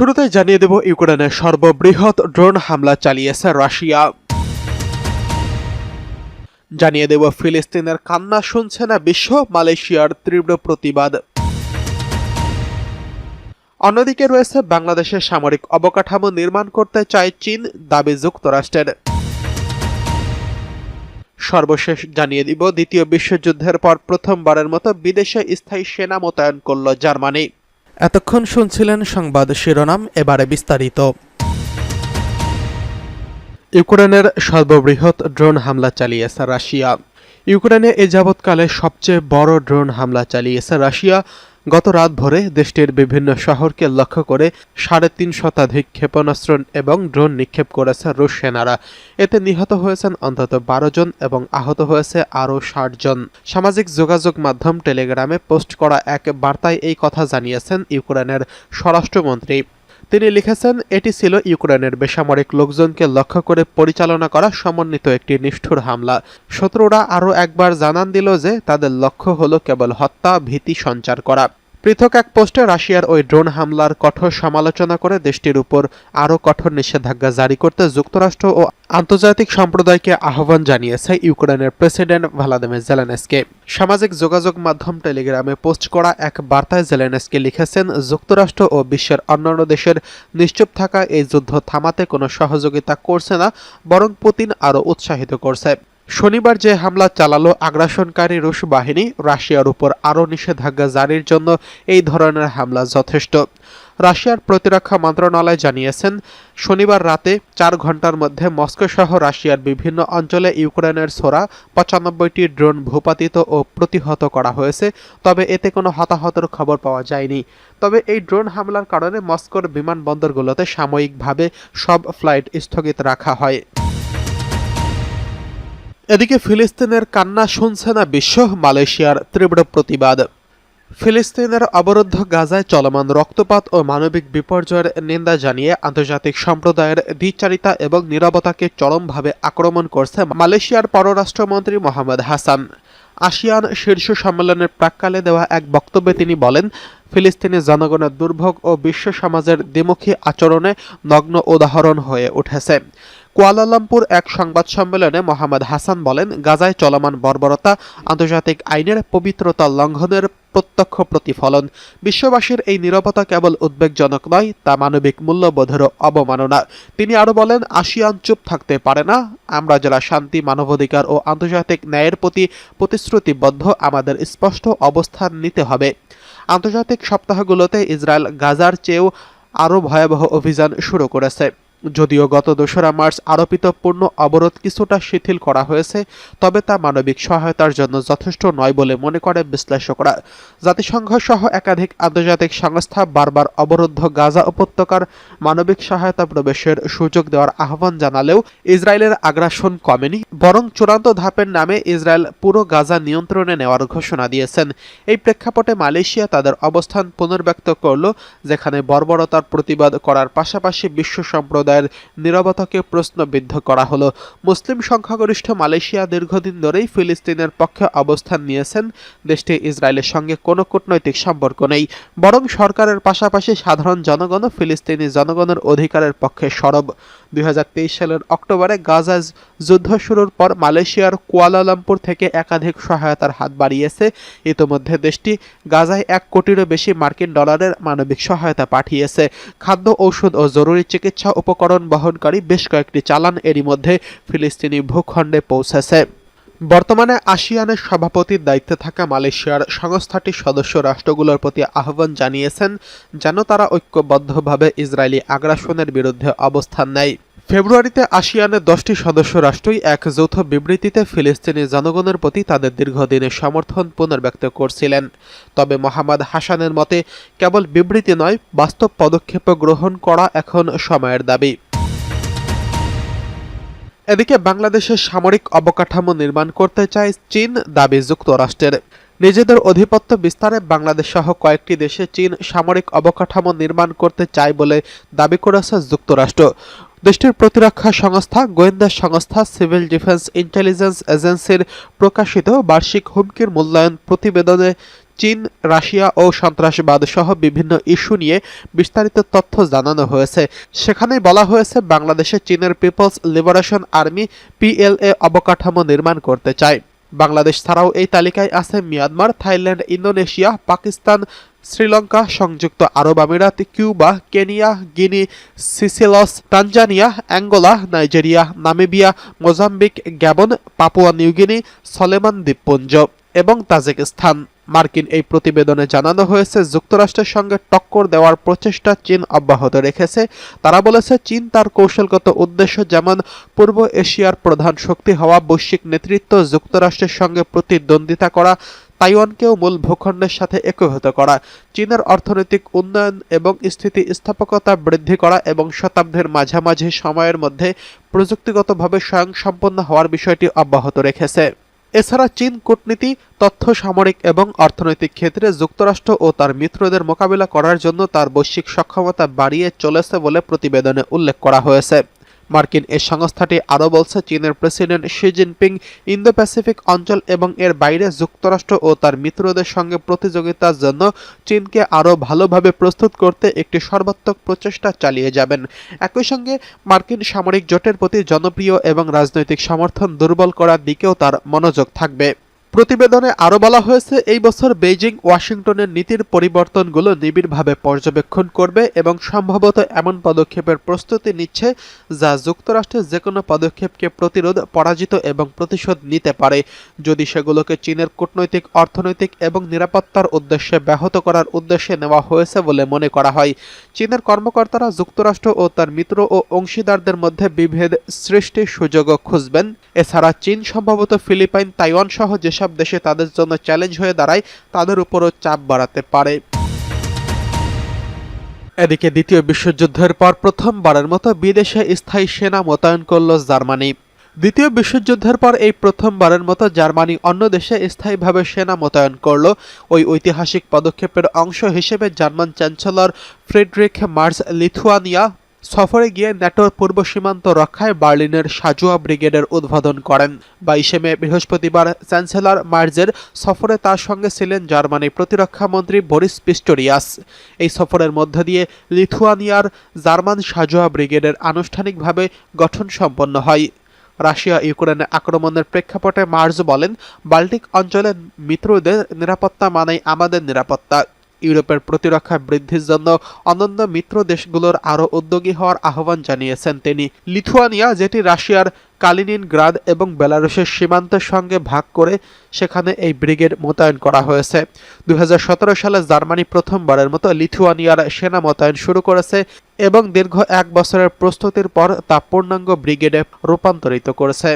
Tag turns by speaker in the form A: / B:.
A: শুরুতে জানিয়ে দেব ইউক্রেনের সর্ববৃহৎ ড্রোন হামলা চালিয়েছে রাশিয়া। জানিয়ে দেব ফিলিস্তিনের কান্না শুনছে না বিশ্ব, মালয়েশিয়ার তীব্র প্রতিবাদ। অন্যদিকে রয়েছে বাংলাদেশের সামরিক অবকাঠামো নির্মাণ করতে চায় চীন, দাবি যুক্তরাষ্ট্রের। সর্বশেষ জানিয়ে দিব, দ্বিতীয় বিশ্বযুদ্ধের পর প্রথমবারের মতো বিদেশে স্থায়ী সেনা মোতায়েন করল জার্মানি। এতক্ষণ শুনছিলেন সংবাদ শিরোনাম, এবারে বিস্তারিত। ইউক্রেনের সর্ববৃহৎ ড্রোন হামলা চালিয়েছে রাশিয়া। ইউক্রেনে এ যাবৎকালে সবচেয়ে বড় ড্রোন হামলা চালিয়েছে রাশিয়া। গত রাত ভরে দেশটির বিভিন্ন শহরকে লক্ষ্য করে সাড়ে তিন শতাধিক ক্ষেপণাস্ত্র এবং ড্রোন নিক্ষেপ করেছে রুশ সেনারা। এতে নিহত হয়েছেন অন্তত বারো জন এবং আহত হয়েছে আরও ষাট জন। সামাজিক যোগাযোগ মাধ্যম টেলিগ্রামে পোস্ট করা এক বার্তায় এই কথা জানিয়েছেন ইউক্রেনের স্বরাষ্ট্রমন্ত্রী। তিনি লিখেছেন, এটি ছিল ইউক্রেনের বেসামরিক লোকজনকে লক্ষ্য করে পরিচালনা করা সমন্বিত একটি নিষ্ঠুর হামলা। শত্রুরা আরও একবার জানান দিল যে তাদের লক্ষ্য হল কেবল হত্যা, ভীতি সঞ্চার করা। পৃথক এক পোস্টে রাশিয়ার ওই ড্রোন হামলার কঠোর সমালোচনা করে দেশটির উপর আরও কঠোর নিষেধাজ্ঞা জারি করতে যুক্তরাষ্ট্র ও আন্তর্জাতিক সম্প্রদায়কে আহ্বান জানিয়েছে ইউক্রেনের প্রেসিডেন্ট ভ্লাদিমির জেলেনস্কে। সামাজিক যোগাযোগ মাধ্যম টেলিগ্রামে পোস্ট করা এক বার্তায় জেলেনস্কি লিখেছেন, যুক্তরাষ্ট্র ও বিশ্বের অন্যান্য দেশের নিশ্চুপ থাকা এই যুদ্ধ থামাতে কোনো সহযোগিতা করছে না, বরং পুতিন আরও উৎসাহিত করছে। শনিবার যে হামলা চালালো আগ্রাসনকারী রুশ বাহিনী, রাশিয়ার উপর আরও নিষেধাজ্ঞা জারির জন্য এই ধরনের হামলা যথেষ্ট। রাশিয়ার প্রতিরক্ষা মন্ত্রণালয় জানিয়েছেন, শনিবার রাতে চার ঘণ্টার মধ্যে মস্কো সহ রাশিয়ার বিভিন্ন অঞ্চলে ইউক্রেনের ছোড়া পঁচানব্বইটি ড্রোন ভূপাতিত ও প্রতিহত করা হয়েছে, তবে এতে কোনো হতাহতের খবর পাওয়া যায়নি। তবে এই ড্রোন হামলার কারণে মস্কোর বিমানবন্দরগুলোতে সাময়িকভাবে সব ফ্লাইট স্থগিত রাখা হয়। এদিকে ফিলিস্তিনের কান্না শুনছে না বিশ্ব মালয়েশিয়ার তীব্র প্রতিবাদ। ফিলিস্তিনের অবরুদ্ধ গাজায় চলমান রক্তপাত ও মানবিক বিপর্যয়ের নিন্দা জানিয়ে আন্তর্জাতিক সম্প্রদায়ের দ্বিচারিতা এবং নিরবতাকে চরমভাবে আক্রমণ করছে মালয়েশিয়ার পররাষ্ট্রমন্ত্রী মোহাম্মদ হাসান। আসিয়ান শীর্ষ সম্মেলনের প্রাককালে দেওয়া এক বক্তব্যে তিনি বলেন, ফিলিস্তিনি জনগণের দুর্ভোগ ও বিশ্ব সমাজের দ্বিমুখী আচরণে নগ্ন উদাহরণ হয়ে উঠেছে। কুয়ালালামপুর এক সংবাদ সম্মেলনে মোহাম্মদ হাসান বলেন, গাজায় চলমান বর্বরতা আন্তর্জাতিক আইনের পবিত্রতা লঙ্ঘনের প্রত্যক্ষ প্রতিফলন। বিশ্ববাসীর এই নিরবতা কেবল উদ্বেগজনক নয়, তা মানবিক মূল্যবোধেরও অবমাননা। তিনি আরও বলেন, আসিয়ান চুপ থাকতে পারে না। আমরা যারা শান্তি, মানবাধিকার ও আন্তর্জাতিক ন্যায়ের প্রতি প্রতিশ্রুতিবদ্ধ, আমাদের স্পষ্ট অবস্থান নিতে হবে। আন্তর্জাতিক সপ্তাহগুলোতে ইসরায়েল গাজার চেয়েও আরও ভয়াবহ অভিযান শুরু করেছে। যদিও গত দোসরা মার্চ আরোপিত পূর্ণ অবরোধ কিছুটা শিথিল করা হয়েছে, তবে তা মানবিক সহায়তার জন্য যথেষ্ট নয় বলে মনে করে বিশ্লেষকরা। জাতিসংঘ সহ একাধিক আন্তর্জাতিক সংস্থা বারবার অবরুদ্ধ গাজা উপত্যকার মানবিক সহায়তা প্রবেশের সুযোগ দেওয়ার আহ্বান জানালেও ইসরায়েলের আগ্রাসন কমেনি, বরং চূড়ান্ত ধাপের নামে ইসরায়েল পুরো গাজা নিয়ন্ত্রণে নেওয়ার ঘোষণা দিয়েছেন। এই প্রেক্ষাপটে মালয়েশিয়া তাদের অবস্থান পুনর্ব্যক্ত করল, যেখানে বর্বরতার প্রতিবাদ করার পাশাপাশি বিশ্ব সম্প্রদায় সম্প্রদায়ের নিরবতাকে প্রশ্নবিদ্ধ করা হলো। মুসলিম সংখ্যাগরিষ্ঠ মালয়েশিয়া দীর্ঘদিন ধরেই ফিলিস্তিনের পক্ষে অবস্থান নিয়েছেন। দেশটি ইসরায়েলের সঙ্গে কোনো কূটনৈতিক সম্পর্ক নেই। বরং সরকারের পাশাপাশি সাধারণ জনগণও ফিলিস্তিনি জনগণের অধিকারের পক্ষে সরব। দুই সালের অক্টোবরে গাজা যুদ্ধ শুরুর পর মালয়েশিয়ার কুয়ালালামপুর থেকে একাধিক সহায়তার হাত বাড়িয়েছে। ইতোমধ্যে দেশটি গাজায় এক কোটিরও বেশি মার্কিন ডলারের মানবিক সহায়তা পাঠিয়েছে। খাদ্য, ঔষধ ও জরুরি চিকিৎসা উপকরণ বহনকারী বেশ কয়েকটি চালান এরই মধ্যে ফিলিস্তিনি ভূখণ্ডে পৌঁছেছে। বর্তমানে আসিয়ানের সভাপতির দায়িত্বে থাকা মালয়েশিয়ার সংস্থাটির সদস্য রাষ্ট্রগুলোর প্রতি আহ্বান জানিয়েছেন যেন তারা ঐক্যবদ্ধভাবে ইসরায়েলি আগ্রাসনের বিরুদ্ধে অবস্থান নেয়। ফেব্রুয়ারিতে আসিয়ানের দশটি সদস্য রাষ্ট্রই এক যৌথ বিবৃতিতে ফিলিস্তিনি জনগণের প্রতি তাদের দীর্ঘদিনের সমর্থন পুনর্ব্যক্ত করছিলেন। তবে মোহাম্মদ হাসানের মতে, কেবল বিবৃতি নয়, বাস্তব পদক্ষেপ গ্রহণ করা এখন সময়ের দাবি। এদিকে বাংলাদেশের সামরিক অবকাঠামো নির্মাণ করতে চায় চীন, দাবি যুক্তরাষ্ট্রের। নিজেদের অধিপত্য বিস্তারে বাংলাদেশ সহ কয়েকটি দেশে চীন সামরিক অবকাঠামো নির্মাণ করতে চায় বলে দাবি করেছে যুক্তরাষ্ট্র। দেশটির প্রতিরক্ষা সংস্থা গোয়েন্দা সংস্থা সিভিল ডিফেন্স ইন্টেলিজেন্স এজেন্সির প্রকাশিত বার্ষিক হুমকির মূল্যায়ন প্রতিবেদনে চীন, রাশিয়া ও সন্ত্রাসবাদ সহ বিভিন্ন ইস্যু নিয়ে বিস্তারিত তথ্য জানানো হয়েছে। সেখানেই বলা হয়েছে, বাংলাদেশে চীনের পিপলস লিবারেশন আর্মি পিএলএ অবকাঠামো নির্মাণ করতে চায়। বাংলাদেশ ছাড়াও এই তালিকায় আছে Myanmar, Thailand, Indonesia, Pakistan, Sri Lanka, সংযুক্ত আরব আমিরাত, Cuba, Kenya, Guinea, Seychelles, Tanzania, Angola, Nigeria, Namibia, Mozambique, Gabon, Papua New Guinea Solomon দ্বীপপুঞ্জ এবং তাজিকিস্তান। মার্কিন এই প্রতিবেদনে জানানো হয়েছে, যুক্তরাষ্ট্রের সঙ্গে টক্কর দেওয়ার প্রচেষ্টা চীন অব্যাহত রেখেছে। তারা বলেছে, চীন তার কৌশলগত উদ্দেশ্য যেমন পূর্ব এশিয়ার প্রধান শক্তি হওয়া, বৈশ্বিক নেতৃত্ব, যুক্তরাষ্ট্রের সঙ্গে প্রতিদ্বন্দ্বিতা করা, তাইওয়ানকেও মূল ভূখণ্ডের সাথে একীভূত করা, চীনের অর্থনৈতিক উন্নয়ন এবং স্থিতিস্থাপকতা বৃদ্ধি করা এবং শতাব্দীর মাঝামাঝি সময়ের মধ্যে প্রযুক্তিগতভাবে স্বয়ংসম্পন্ন হওয়ার বিষয়টি অব্যাহত রেখেছে। এছাড়া চীন কূটনীতি, তথ্য সামরিক এবং অর্থনৈতিক ক্ষেত্রে যুক্তরাষ্ট্র ও তার মিত্রদের মোকাবিলা করার জন্য তার বৈশ্বিক সক্ষমতা বাড়িয়ে চলেছে বলে প্রতিবেদনে উল্লেখ করা হয়েছে। মার্কিন এই সংস্থাটি আরও বলছে, চীনের president Xi Jinping Indo Pacific অঞ্চল এবং এর বাইরে যুক্তরাষ্ট্র ও তার মিত্রদের সঙ্গে প্রতিযোগিতার জন্য চীনকে আরও ভালোভাবে প্রস্তুত করতে একটি সর্বাত্মক প্রচেষ্টা চালিয়ে যাবেন। একই সঙ্গে মার্কিন সামরিক জোটের প্রতি জনপ্রিয় এবং রাজনৈতিক সমর্থন দুর্বল করার দিকেও তার মনোযোগ থাকবে। প্রতিবেদনে আরও বলা হয়েছে, এই বছর বেইজিং, ওয়াশিংটনের নীতির পরিবর্তনগুলো নিবিড়ভাবে পর্যবেক্ষণ করবে এবং সম্ভবত এমন পদক্ষেপের প্রস্তুতি নিচ্ছে যা যুক্তরাষ্ট্রের যে কোনো পদক্ষেপকে প্রতিরোধ, পরাজিত এবং প্রতিশোধ নিতে পারে। যদি সেগুলোকে চীনের কূটনৈতিক, অর্থনৈতিক এবং নিরাপত্তার উদ্দেশ্যে ব্যাহত করার উদ্দেশ্যে নেওয়া হয়েছে বলে মনে করা হয়। চীনের কর্মকর্তারা যুক্তরাষ্ট্র ও তার মিত্র ও অংশীদারদের মধ্যে বিভেদ সৃষ্টির সুযোগও খুঁজবেন। এছাড়া চীন, সম্ভবত ফিলিপাইন তাইওয়ান সহ যেসব দেশে তাদের জন্য চ্যালেঞ্জ হয়ে দাঁড়ায়, তাদের উপরও চাপ বাড়াতে পারে। এদিকে দ্বিতীয় বিশ্বযুদ্ধের পর প্রথমবারের মতো বিদেশে স্থায়ী সেনা মোতায়েন করল জার্মানি। দ্বিতীয় বিশ্বযুদ্ধের পর এই প্রথমবারের মতো জার্মানি অন্য দেশে স্থায়ীভাবে সেনা মোতায়েন করল। ওই ঐতিহাসিক পদক্ষেপের অংশ হিসেবে German chancellor Friedrich Merz Lithuania সফরে গিয়ে ন্যাটোর পূর্ব সীমান্ত রক্ষায় বার্লিনের সাজুয়া ব্রিগেডের উদ্বোধন করেন। বাইশে মে, বৃহস্পতিবার চ্যান্সেলর মার্জের সফরে তার সঙ্গে ছিলেন জার্মানির প্রতিরক্ষা মন্ত্রী বরিস পিস্টোরিয়াস। এই সফরের মধ্য দিয়ে লিথুয়ানিয়ার জার্মান সাজুয়া ব্রিগেডের আনুষ্ঠানিকভাবে গঠন সম্পন্ন হয়। রাশিয়া, ইউক্রেনে আক্রমণের প্রেক্ষাপটে মার্জ বলেন, বাল্টিক অঞ্চলের মিত্রদের নিরাপত্তা মানেই আমাদের নিরাপত্তা। ইউরোপের প্রতিরক্ষা বৃদ্ধির জন্য অনন্য মিত্র দেশগুলোর আরও উদ্যোগী হওয়ার আহ্বান জানিয়েছেন তিনি। লিথুয়ানিয়া, যেটি রাশিয়ার কালিনিনগ্রাদ এবং বেলারুশের সীমান্তের সঙ্গে ভাগ করে সেখানে এই ব্রিগেড মোতায়েন করা হয়েছে। দুই হাজার সতেরো সালে জার্মানি প্রথমবারের মতো লিথুয়ানিয়ার সেনা মোতায়েন শুরু করেছে এবং দীর্ঘ এক বছরের প্রস্তুতির পর তা পূর্ণাঙ্গ ব্রিগেডে রূপান্তরিত করেছে।